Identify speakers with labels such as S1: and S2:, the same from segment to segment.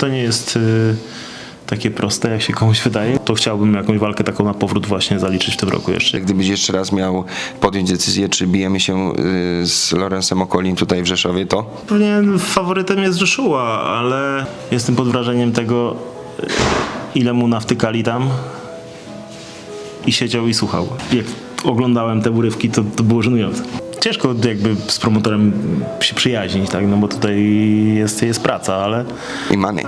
S1: To nie jest y, takie proste, jak się komuś wydaje. To chciałbym jakąś walkę taką na powrót właśnie zaliczyć w tym roku jeszcze.
S2: Gdybyś jeszcze raz miał podjąć decyzję, czy bijemy się y, z Lorenzem Okolim tutaj w Rzeszowie, to
S1: Pewnie faworytem jest Rzeszuła, ale jestem pod wrażeniem tego, y, ile mu nawtykali tam i siedział i słuchał. Jak oglądałem te urywki, to, to było żenujące. Ciężko jakby z promotorem się przyjaźnić, tak? No bo tutaj jest, jest praca, ale
S2: i money.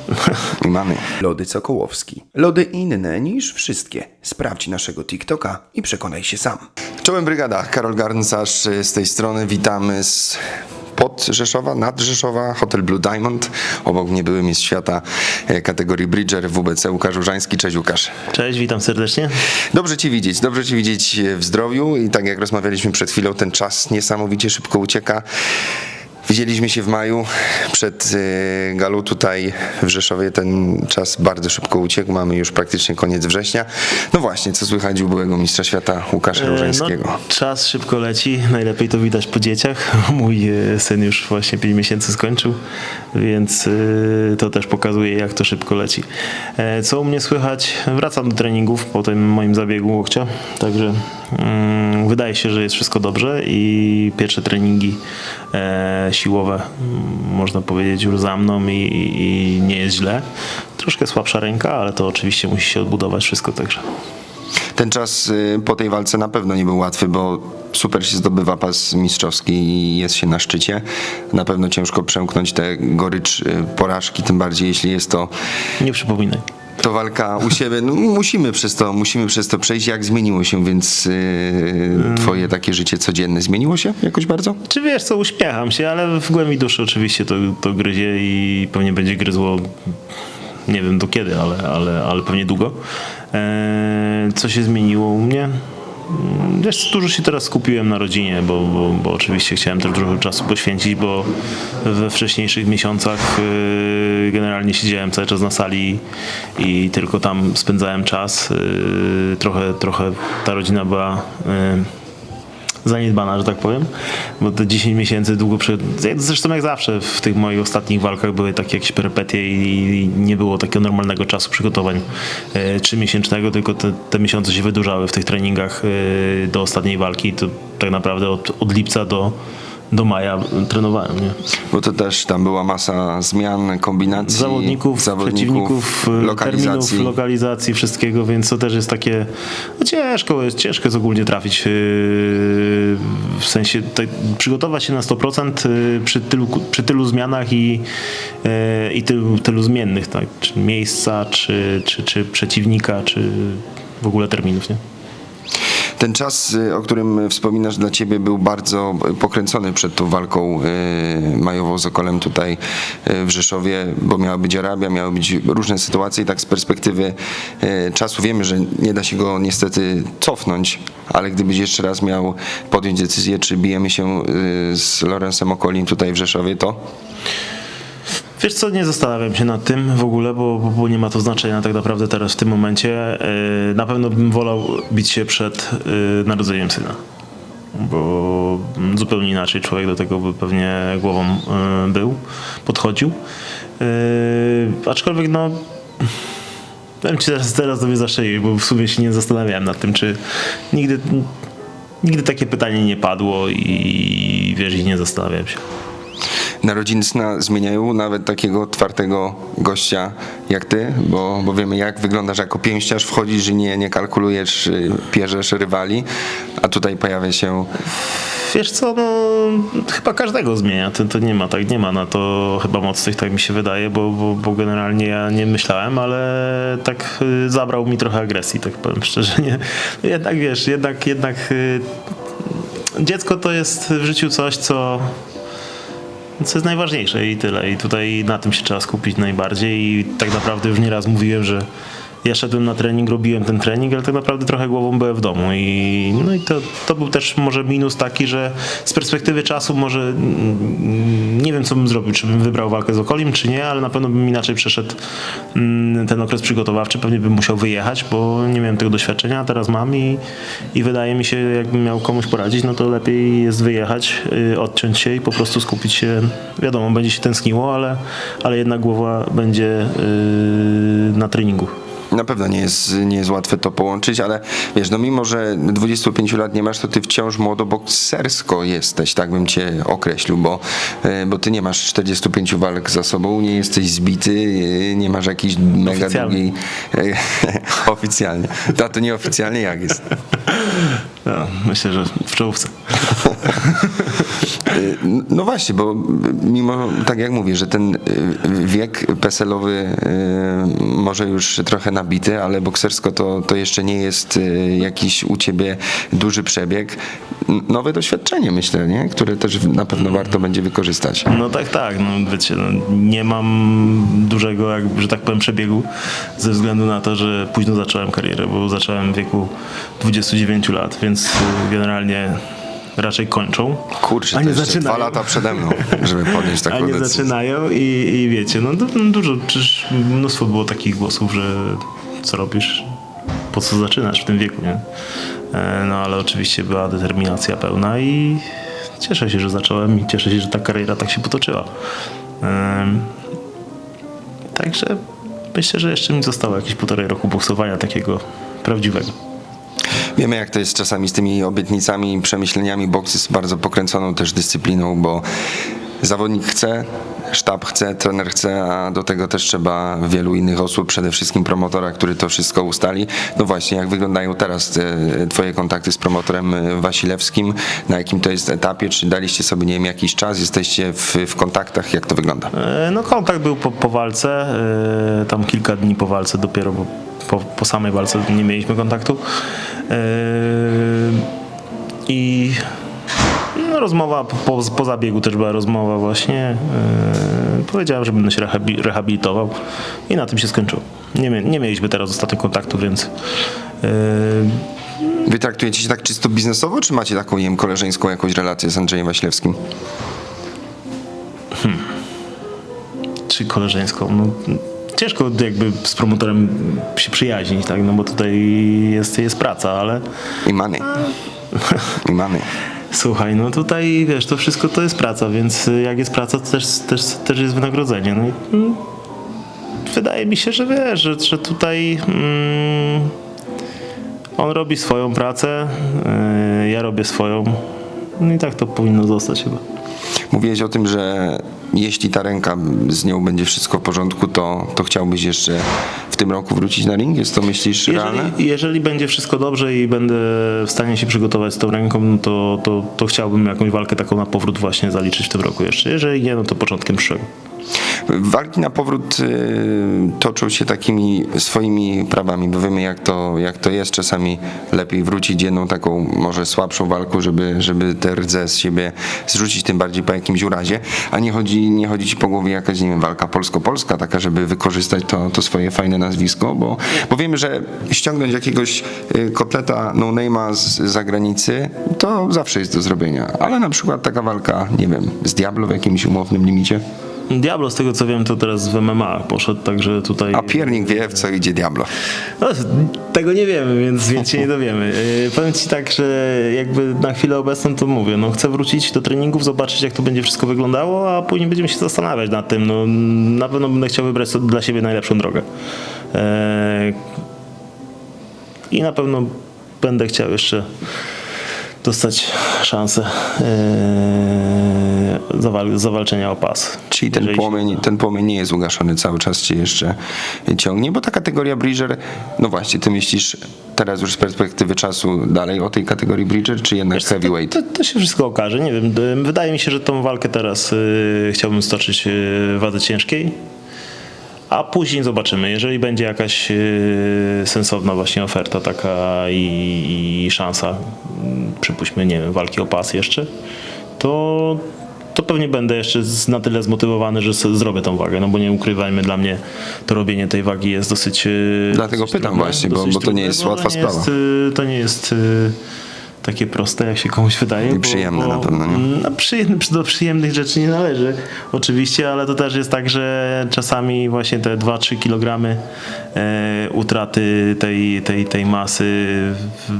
S2: I money.
S3: Lody Sokołowski. Lody inne niż wszystkie. Sprawdź naszego TikToka i przekonaj się sam.
S2: Czołem brygada, Karol Garncarz z tej strony. Witamy z pod Rzeszowa, nad Rzeszowa, Hotel Blue Diamond. Obok mnie były Mistrz Świata e, kategorii Bridger WBC Łukasz Urzański. Cześć Łukasz.
S1: cześć, witam serdecznie.
S2: Dobrze Cię widzieć, dobrze Cię widzieć w zdrowiu i tak jak rozmawialiśmy przed chwilą, ten czas niesamowicie szybko ucieka. Widzieliśmy się w maju przed e, galu tutaj w Rzeszowie. Ten czas bardzo szybko uciekł. Mamy już praktycznie koniec września. No właśnie, co słychać u byłego mistrza świata Łukasza
S1: E,
S2: Różańskiego?
S1: No, czas szybko leci, najlepiej to widać po dzieciach. Mój e, syn już właśnie 5 miesięcy skończył, więc e, to też pokazuje, jak to szybko leci. Co u mnie słychać? Wracam do treningów po tym moim zabiegu łokcia, także wydaje się, że jest wszystko dobrze i pierwsze treningi e, siłowe, mm, można powiedzieć, już za mną i, i, i nie jest źle. Troszkę słabsza ręka, ale to oczywiście musi się odbudować wszystko, także.
S2: Ten czas y, po tej walce na pewno nie był łatwy, bo super się zdobywa pas mistrzowski i jest się na szczycie. Na pewno ciężko przemknąć tę gorycz y, porażki, tym bardziej jeśli jest to
S1: Nie przypominaj.
S2: To walka u siebie. No, musimy przez to, musimy przez to przejść. Jak zmieniło się więc y, twoje takie życie codzienne? Zmieniło się jakoś bardzo?
S1: Czy wiesz co, uśmiecham się, ale w głębi duszy oczywiście to, to gryzie i pewnie będzie gryzło nie wiem do kiedy, ale, ale, ale pewnie długo. Eee, co się zmieniło u mnie? Mm, Wiesz, dużo się teraz skupiłem na rodzinie, bo, bo, bo oczywiście chciałem też dużo czasu poświęcić, bo we wcześniejszych miesiącach yy, generalnie siedziałem cały czas na sali i tylko tam spędzałem czas. Yy, trochę, trochę ta rodzina była yy, zaniedbana, że tak powiem, bo te 10 miesięcy długo przed... Zresztą jak zawsze w tych moich ostatnich walkach były takie jakieś perypetie i nie było takiego normalnego czasu przygotowań e, trzymiesięcznego, tylko te, te miesiące się wydłużały w tych treningach e, do ostatniej walki. To tak naprawdę od, od lipca do, do maja trenowałem. Nie?
S2: Bo to też tam była masa zmian, kombinacji
S1: zawodników, przeciwników, e,
S2: lokalizacji.
S1: terminów, lokalizacji, wszystkiego, więc to też jest takie no ciężko, jest, ciężko jest ogólnie trafić yy, w sensie tak, przygotować się na 100% yy, przy tylu, przy tylu zmianach i, i tylu, tylu zmiennych, tak? czy miejsca, czy, czy, czy przeciwnika, czy w ogóle terminów, nie?
S2: Ten czas, y, o którym wspominasz, dla ciebie był bardzo pokręcony przed tą walką y, majową z Okolem tutaj y, w Rzeszowie, bo miała być Arabia, miały być różne sytuacje i tak z perspektywy y, czasu wiemy, że nie da się go niestety cofnąć, ale gdybyś jeszcze raz miał podjąć decyzję, czy bijemy się y, z Lorenzem Okolim tutaj w Rzeszowie, to
S1: Wiesz co, nie zastanawiam się nad tym w ogóle, bo, bo, nie ma to znaczenia tak naprawdę teraz w tym momencie. Yy, Na pewno bym wolał bić się przed yy, narodzeniem syna. Bo zupełnie inaczej człowiek do tego by pewnie głową yy, był, podchodził. Yy, Aczkolwiek no... Powiem ci teraz, teraz sobie zaszczelić, bo w sumie się nie zastanawiałem nad tym, czy nigdy, nigdy takie pytanie nie padło i wiesz, i nie zastanawiałem się.
S2: Narodziny sna zmieniają nawet takiego twardego gościa jak ty, bo, bo wiemy jak wyglądasz jako pięściarz, wchodzisz i nie, nie kalkulujesz, y, pierzesz rywali, a tutaj pojawia się
S1: Wiesz co, no chyba każdego zmienia. To, to nie ma tak, nie ma na to chyba mocnych, tak mi się wydaje, bo, bo, bo generalnie ja nie myślałem, ale tak y, zabrał mi trochę agresji, tak powiem szczerze. Nie? Jednak wiesz, jednak, jednak y, dziecko to jest w życiu coś, co co jest najważniejsze i tyle. I tutaj na tym się trzeba skupić najbardziej i tak naprawdę już nieraz mówiłem, że ja szedłem na trening, robiłem ten trening, ale tak naprawdę trochę głową byłem w domu i no i to, to był też może minus taki, że z perspektywy czasu może mm, nie wiem co bym zrobił, czy bym wybrał walkę z Okolim, czy nie, ale na pewno bym inaczej przeszedł mm, ten okres przygotowawczy, pewnie bym musiał wyjechać, bo nie miałem tego doświadczenia, a teraz mam i, i wydaje mi się, jakbym miał komuś poradzić, no to lepiej jest wyjechać, y, odciąć się i po prostu skupić się, wiadomo, będzie się tęskniło, ale, ale jednak głowa będzie y, na treningu.
S2: Na pewno nie jest, nie jest łatwe to połączyć, ale wiesz, no mimo, że 25 lat nie masz, to ty wciąż młodoboksersko jesteś, tak bym cię określił, bo, e, bo ty nie masz 45 walk za sobą, nie jesteś zbity, e, nie masz jakiejś mega
S1: Oficjalnie.
S2: długiej... Oficjalnie. A to nieoficjalnie jak jest?
S1: No, myślę, że w czołówce.
S2: No właśnie, bo mimo, tak jak mówię, że ten y, wiek peselowy y, może już trochę nabity, ale boksersko to, to jeszcze nie jest y, jakiś u ciebie duży przebieg. Nowe doświadczenie myślę, nie? które też na pewno warto będzie wykorzystać.
S1: No tak, tak, no wiecie, no, nie mam dużego, jakby, że tak powiem, przebiegu ze względu na to, że późno zacząłem karierę, bo zacząłem w wieku 29 lat, więc generalnie raczej kończą.
S2: Kurczę,
S1: A
S2: to
S1: nie zaczynają.
S2: dwa lata przede mną, żeby
S1: A
S2: taką
S1: nie
S2: decyzję.
S1: zaczynają i, i wiecie, no du- no dużo, przecież mnóstwo było takich głosów, że co robisz, po co zaczynasz w tym wieku, nie? E, No ale oczywiście była determinacja pełna i cieszę się, że zacząłem i cieszę się, że ta kariera tak się potoczyła. Także myślę, że jeszcze mi zostało jakieś półtorej roku boksowania takiego prawdziwego.
S2: Wiemy, jak to jest czasami z tymi obietnicami i przemyśleniami. Boks jest bardzo pokręconą też dyscypliną, bo zawodnik chce, sztab chce, trener chce, a do tego też trzeba wielu innych osób, przede wszystkim promotora, który to wszystko ustali. No właśnie, jak wyglądają teraz te, twoje kontakty z promotorem e, Wasilewskim? Na jakim to jest etapie? Czy daliście sobie, nie wiem, jakiś czas? Jesteście w, w kontaktach? Jak to wygląda?
S1: E, No kontakt był po, po walce, e, tam kilka dni po walce dopiero, bo po, po samej walce nie mieliśmy kontaktu. E, I no, rozmowa, po, po, zabiegu też była rozmowa właśnie. E, Powiedziałem, że będę się rehabi- rehabilitował i na tym się skończyło. Nie, nie mieliśmy teraz ostatnio kontaktu, więc e,
S2: Wy traktujecie się tak czysto biznesowo, czy macie taką, wiem, koleżeńską jakąś relację z Andrzejem Wasilewskim?
S1: czy koleżeńską. No, ciężko jakby z promotorem się przyjaźnić, tak? No bo tutaj jest, jest praca, ale
S2: I money. I money.
S1: Słuchaj, no tutaj wiesz, to wszystko to jest praca, więc jak jest praca, to też, też, też jest wynagrodzenie. No i mm, wydaje mi się, że wiesz, że, że tutaj mm, on robi swoją pracę, y, ja robię swoją. No i tak to powinno zostać chyba.
S2: Mówiłeś o tym, że jeśli ta ręka, z nią będzie wszystko w porządku, to, to chciałbyś jeszcze w tym roku wrócić na ring? Jest to, myślisz, realne?
S1: Jeżeli, jeżeli będzie wszystko dobrze i będę w stanie się przygotować z tą ręką, no to, to, to chciałbym jakąś walkę taką na powrót właśnie zaliczyć w tym roku jeszcze. Jeżeli nie, no to początkiem przyszłego.
S2: Walki na powrót y, toczą się takimi swoimi prawami, bo wiemy jak to, jak to jest. Czasami lepiej wrócić jedną taką może słabszą walką, żeby, żeby te rdze z siebie zrzucić, tym bardziej po jakimś urazie, a nie chodzi, nie chodzi ci po głowie jakaś, nie wiem, walka polsko-polska, taka, żeby wykorzystać to, to swoje fajne nazwisko, bo, bo wiemy, że ściągnąć jakiegoś y, kotleta no-name'a z zagranicy, to zawsze jest do zrobienia, ale na przykład taka walka, nie wiem, z Diablo w jakimś umownym limicie,
S1: Diablo, z tego co wiem, to teraz w MMA poszedł, także tutaj...
S2: a piernik wie, w co idzie Diablo.
S1: No, tego nie wiemy, więc, więc się nie dowiemy. Yy, powiem ci tak, że jakby na chwilę obecną to mówię, no chcę wrócić do treningów, zobaczyć jak to będzie wszystko wyglądało, a później będziemy się zastanawiać nad tym. No, na pewno będę chciał wybrać dla siebie najlepszą drogę. Yy, I na pewno będę chciał jeszcze dostać szansę yy, zawal- zawalczenia o pas.
S2: Czyli ten płomień, ten płomień nie jest ugaszony, cały czas cię jeszcze ciągnie, bo ta kategoria Bridger, no właśnie, ty myślisz teraz już z perspektywy czasu dalej o tej kategorii Bridger, czy jednak
S1: Wiesz
S2: heavyweight?
S1: To, to, to się wszystko okaże. Nie wiem. Wydaje mi się, że tą walkę teraz y, chciałbym stoczyć y, w wadze ciężkiej. A później zobaczymy. Jeżeli będzie jakaś y, sensowna właśnie oferta taka i, i szansa, przypuśćmy, nie wiem, walki o pas jeszcze, to to pewnie będę jeszcze z, na tyle zmotywowany, że zrobię tą wagę, no bo nie ukrywajmy, dla mnie to robienie tej wagi jest dosyć... e,
S2: Dlatego
S1: dosyć
S2: pytam właśnie, bo- bo to nie jest
S1: bo
S2: łatwa
S1: to nie
S2: sprawa.
S1: Jest, e, to nie jest e, takie proste, jak się komuś wydaje.
S2: I przyjemne na pewno, nie?
S1: No, przyjemny, do przyjemnych rzeczy nie należy, oczywiście, ale to też jest tak, że czasami właśnie te 2-3 kg e, utraty tej, tej, tej masy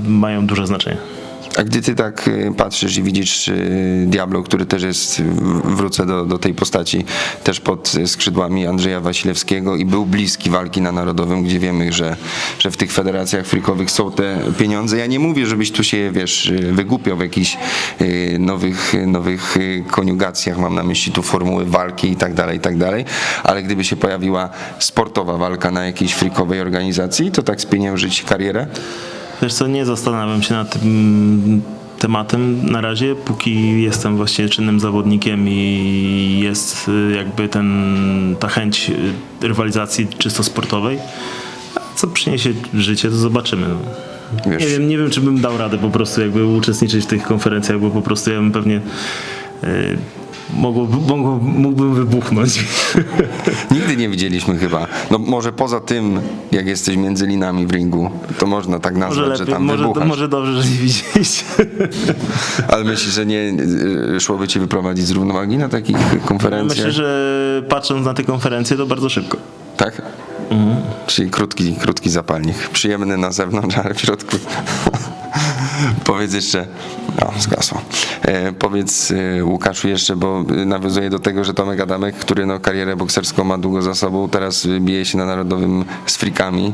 S1: mają duże znaczenie.
S2: A gdy ty tak y, patrzysz i widzisz y, Diablo, który też jest, wrócę do, do tej postaci, też pod skrzydłami Andrzeja Wasilewskiego i był bliski walki na Narodowym, gdzie wiemy, że, że w tych federacjach frikowych są te pieniądze. Ja nie mówię, żebyś tu się, wiesz, y, wygłupiał w jakichś nowych, nowych koniugacjach, mam na myśli tu formuły walki i tak dalej, i tak dalej, ale gdyby się pojawiła sportowa walka na jakiejś frikowej organizacji, to tak spieniężyć karierę?
S1: Wiesz co, nie zastanawiam się nad tym tematem na razie, póki jestem właśnie czynnym zawodnikiem i jest y, jakby ten, ta chęć y, rywalizacji czysto sportowej. A co przyniesie życie, to zobaczymy. No.
S2: Wiesz-
S1: Nie, wiem, nie wiem, czy bym dał radę po prostu jakby uczestniczyć w tych konferencjach, bo po prostu ja bym pewnie y, mogło, mogło, mógłbym wybuchnąć.
S2: Nigdy nie widzieliśmy chyba. No może poza tym, jak jesteś między linami w ringu, to można tak
S1: Może
S2: nazwać, że
S1: lepiej,
S2: tam
S1: może,
S2: wybuchasz.
S1: może dobrze, że nie widzieliście.
S2: Ale myślisz, że nie y, szłoby ci wyprowadzić z równowagi na takich konferencjach?
S1: Myślę, że patrząc na te konferencje, to bardzo szybko.
S2: Tak? Czyli krótki, krótki zapalnik. Przyjemny na zewnątrz, ale w środku. Powiedz jeszcze. No, zgasło. E, powiedz e, Łukaszu jeszcze, bo e, nawiązuję do tego, że Tomek Adamek, który no, karierę bokserską ma długo za sobą, teraz e, bije się na narodowym z frikami.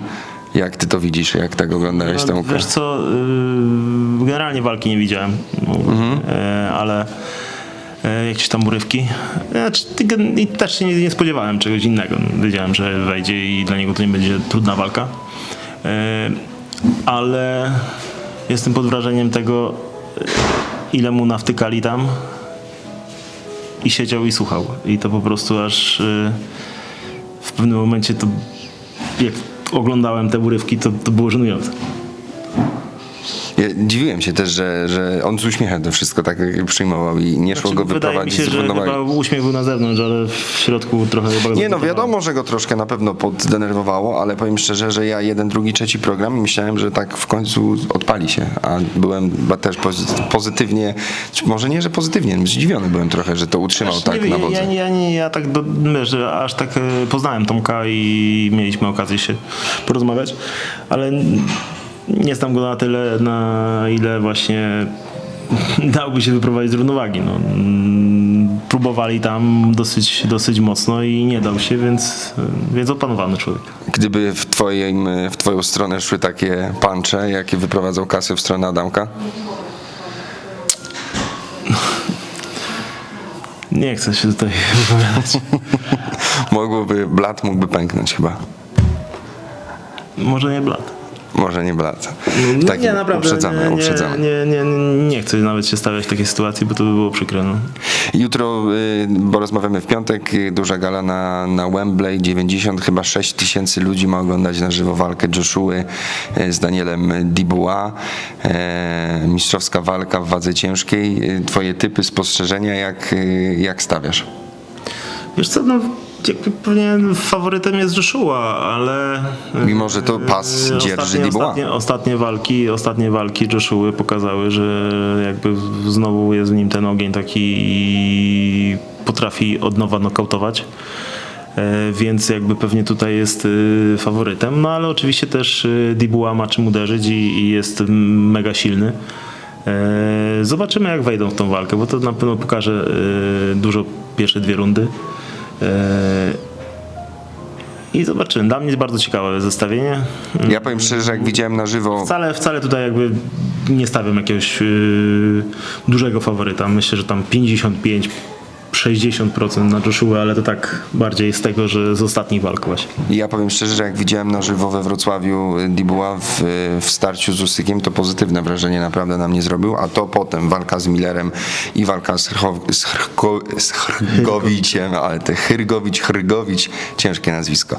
S2: Jak ty to widzisz? Jak tak oglądałeś
S1: No,
S2: tę
S1: Wiesz co, yy, generalnie walki nie widziałem, yy, ale jakieś tam urywki. Znaczy, I też się nie, nie spodziewałem czegoś innego. Wiedziałem, że wejdzie i dla niego to nie będzie trudna walka. Yy, ale jestem pod wrażeniem tego, yy, ile mu nawtykali tam i siedział i słuchał. I to po prostu aż yy, w pewnym momencie to jak oglądałem te urywki, to, to było żenujące.
S2: Ja dziwiłem się też, że, że on z uśmiechem to wszystko tak przyjmował i nie szło go
S1: Znaczy, Wydaje mi
S2: wyprowadzić
S1: się, że chyba uśmiech był na zewnątrz, ale w środku trochę chyba
S2: Nie no, wiadomo, że go troszkę na pewno poddenerwowało, ale powiem szczerze, że ja jeden, drugi, trzeci program i myślałem, że tak w końcu odpali się, a byłem też pozy- pozytywnie, może nie, że pozytywnie, zdziwiony byłem trochę, że to utrzymał
S1: Wiesz,
S2: tak
S1: nie,
S2: na wodze.
S1: ja, ja, nie, ja tak do, że aż tak e, poznałem Tomka i mieliśmy okazję się porozmawiać, ale nie znam go na tyle, na ile właśnie dałby się wyprowadzić z równowagi. No. Próbowali tam dosyć, dosyć mocno i nie dał się, więc, więc opanowany człowiek.
S2: Gdyby w, twoim, w twoją stronę szły takie puncze, jakie wyprowadzał kasy w stronę Adamka,
S1: Nie chcę się tutaj wypowiadać.
S2: mogłoby, blat mógłby pęknąć chyba.
S1: Może nie blat.
S2: Może nie blat.
S1: No,
S2: Tak,
S1: nie, naprawdę.
S2: uprzedzamy,
S1: nie,
S2: uprzedzamy.
S1: Nie, nie, nie, nie chcę nawet się stawiać w takiej sytuacji, bo to by było przykre. No.
S2: Jutro, y, bo rozmawiamy w piątek, y, duża gala na, na Wembley, 90 chyba 6 tysięcy ludzi ma oglądać na żywo walkę Joshua y, z Danielem. E, mistrzowska walka w wadze ciężkiej. Twoje typy, spostrzeżenia, jak, jak stawiasz?
S1: Wiesz co, no pewnie faworytem jest Joshua, ale...
S2: Mimo, że to pas
S1: e,
S2: dzierży
S1: ostatnie, ostatnie, ostatnie walki, ostatnie walki Joshua pokazały, że jakby znowu jest w nim ten ogień taki i potrafi od nowa nokautować. E, Więc jakby pewnie tutaj jest e, faworytem, no ale oczywiście też Dubois ma czym uderzyć i, jest mega silny. Zobaczymy jak wejdą w tą walkę, bo to na pewno pokaże dużo pierwsze dwie rundy. E, I zobaczymy. Dla mnie jest bardzo ciekawe zestawienie.
S2: Ja powiem szczerze, że jak widziałem na żywo,
S1: Wcale, wcale tutaj jakby nie stawiam jakiegoś yy, dużego faworyta. Myślę, że tam 55 przy 60% na Joshua, ale to tak bardziej z tego, że z ostatnich walk właśnie.
S2: Ja powiem szczerze, że jak widziałem na żywo we Wrocławiu Dibuła w, w starciu z Usykiem, to pozytywne wrażenie naprawdę na mnie zrobił, a to potem walka z Millerem i walka z, Hrchow, z, Hrko, z Hrgowiciem, ale te Hrgowicz, Hrgowicz, ciężkie nazwisko,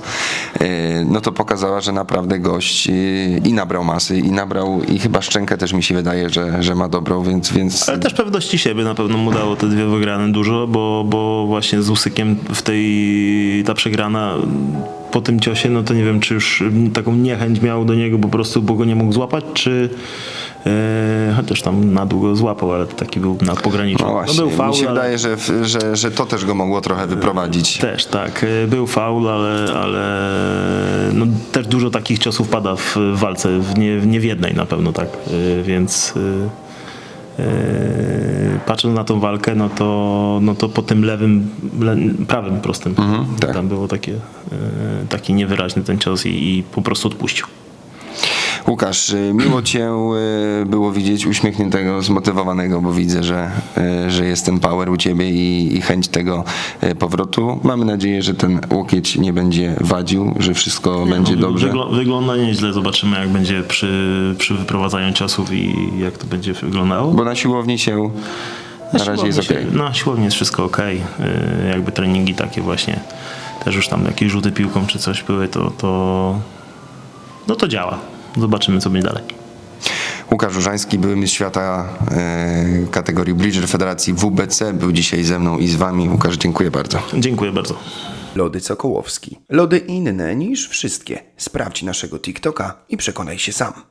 S2: y, no to pokazała, że naprawdę gość y, i nabrał masy, i nabrał, i chyba szczękę też mi się wydaje, że, że ma dobrą, więc, więc
S1: Ale też pewności siebie na pewno mu dało te dwie wygrane dużo, bo, bo właśnie z Usykiem w tej ta przegrana po tym ciosie, no to nie wiem, czy już taką niechęć miał do niego po prostu, bo go nie mógł złapać, czy e, chociaż tam na długo złapał, ale taki był na pograniczu.
S2: no właśnie,
S1: był faul,
S2: mi się
S1: ale...
S2: wydaje, że, że, że to też go mogło trochę wyprowadzić.
S1: Też, tak. e, Był faul, ale, ale no, też dużo takich ciosów pada w walce, w nie, nie w jednej na pewno, tak. E, Więc e, patrząc na tą walkę, no to, no to po tym lewym, le, prawym prostym,
S2: tak.
S1: tam było takie, e, taki niewyraźny ten cios i, i po prostu odpuścił.
S2: Łukasz, y, miło Cię y, było widzieć uśmiechniętego, zmotywowanego, bo widzę, że, y, że jest ten power u Ciebie i, i chęć tego powrotu. Mamy nadzieję, że ten łokieć nie będzie wadził, że wszystko będzie
S1: No,
S2: dobrze.
S1: Wygl- wygląda nieźle, zobaczymy jak będzie przy, przy wyprowadzaniu ciosów i jak to będzie wyglądało.
S2: Bo na siłowni się na razie jest ok.
S1: się- Na siłowni jest wszystko ok. Jakby treningi takie właśnie, też już tam jakieś rzuty piłką czy coś były, to, to no to działa. Zobaczymy co będzie dalej.
S2: Łukasz Różański, były mistrz świata y, kategorii Bridger Federacji WBC, był dzisiaj ze mną i z Wami. Łukasz, dziękuję bardzo.
S1: Dziękuję bardzo.
S3: Lody Sokołowski. Lody inne niż wszystkie. Sprawdź naszego TikToka i przekonaj się sam.